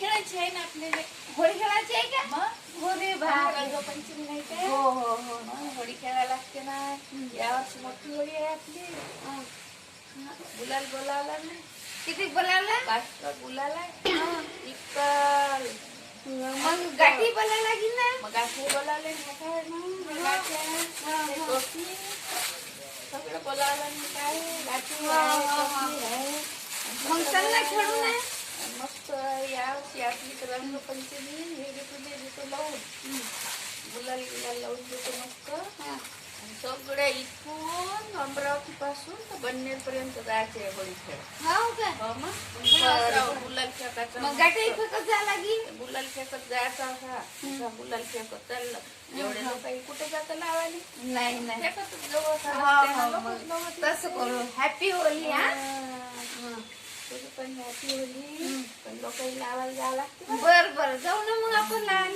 खेळायची आहे ना आपल्याला? होळी खेळायची आहे का? मग? हो रे बाप रंगपंचमी नाही काय हो हो हो. होळी खेळायला लागते ना. यावर्षी मोठी होळी आहे आपली. गुलाल बोलावला ना. किती बोलावलं? पाच गुलाल आहे. इतकं मग गाठी बोलायला लागेल ना? मग गाठी बोलावले सगळं बोलावलं काय? गाठी. मग चालला खेळू. रंगपंचमी हे घेतो ते देतो लावून गुलाल गुलाल लावून देतो मस्त. हा. आणि सगळे इथून अमरावती पासून तर बन्नेर पर्यंत जायचे होळी खेळ. हो का? हो मग. गुलाल फेकायचा मग. गाठी फेकत जायला गुलाल फेकत जायचा असा गुलाल फेकत चाललं. एवढे लोक कुठे जातं लावायला? नाही नाही. फेकतच जवळ हा, हा, तसं करू. हॅपी होली हा. हा. तुझी पण happy होली पण लोकांना लावायला जावं लागतं. बर. बर जाऊ ना मग आपण लहान